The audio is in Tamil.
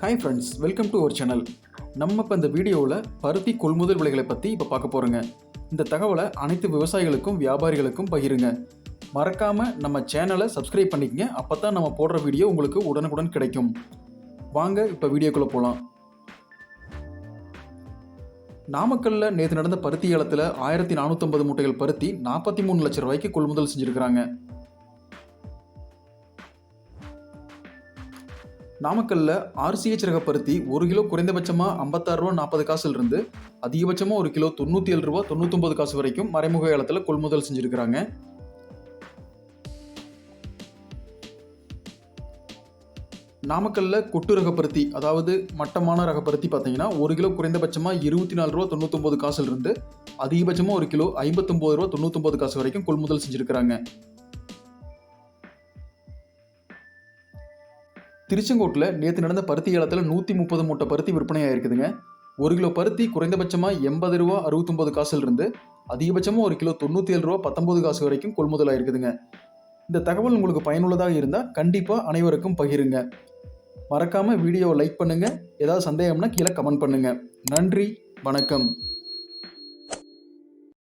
Hi friends welcome to our channel நம்ம இப்போ இந்த வீடியோவில் பருத்தி கொள்முதல் விலைகளை பற்றி இப்போ பார்க்க போகிறோங்க இந்த தகவலை அனைத்து விவசாயிகளுக்கும் வியாபாரிகளுக்கும் பகிருங்க. மறக்காமல் நம்ம சேனலை சப்ஸ்கிரைப் பண்ணிக்கங்க. அப்போ தான் நம்ம போடுற வீடியோ உங்களுக்கு உடனுக்குடன் கிடைக்கும். வாங்க இப்போ வீடியோக்குள்ளே போகலாம் நாமக்கல்லில் நேற்று நடந்த பருத்தி ஏலத்தில் ஆயிரத்தி நானூற்றம்பது மூட்டைகள் பருத்தி நாற்பத்தி மூணு லட்சம் ரூபாய்க்கு கொள்முதல் செஞ்சுருக்கிறாங்க. நாமக்கல்ல ஆர்சிஹெச் ரக பருத்தி ஒரு கிலோ குறைந்தபட்சமாக ஐம்பத்தாறு ரூபா நாற்பது காசுல இருந்து அதிகபட்சமாக ஒரு கிலோ தொண்ணூற்றி ஏழு ரூபா தொண்ணூத்தொம்பது காசு வரைக்கும் மறைமுக ஏலத்தில் கொள்முதல் செஞ்சுருக்கிறாங்க. நாமக்கல்ல கொட்டு ரகப்பருத்தி அதாவது மட்டமான ரகப்பருத்தி பார்த்தீங்கன்னா ஒரு கிலோ குறைந்தபட்சமாக இருபத்தி நாலு ரூபா தொண்ணூத்தொம்பது காசுல இருந்து அதிகபட்சமாக ஒரு கிலோ ஐம்பத்தொம்பது ரூபா தொண்ணூத்தொம்பது காசு வரைக்கும் கொள்முதல் செஞ்சுருக்கிறாங்க. திருச்செங்கோட்டில் நேற்று நடந்த பருத்தி காலத்தில் நூற்றி முப்பது மூட்டை பருத்தி விற்பனையாக இருக்குதுங்க ஒரு கிலோ பருத்தி குறைந்தபட்சமாக எண்பது ரூபா அறுபத்தொம்பது காசுல இருந்து அதிகபட்சமாக ஒரு கிலோ தொண்ணூற்றி ஏழு ரூபா பத்தொம்பது காசு வரைக்கும் கொள்முதலாக இருக்குதுங்க இந்த தகவல் உங்களுக்கு பயனுள்ளதாக இருந்தால் கண்டிப்பாக அனைவருக்கும் பகிருங்க. மறக்காமல் வீடியோவை லைக் பண்ணுங்கள் ஏதாவது சந்தேகம்னா கீழே கமெண்ட் பண்ணுங்கள் நன்றி வணக்கம்.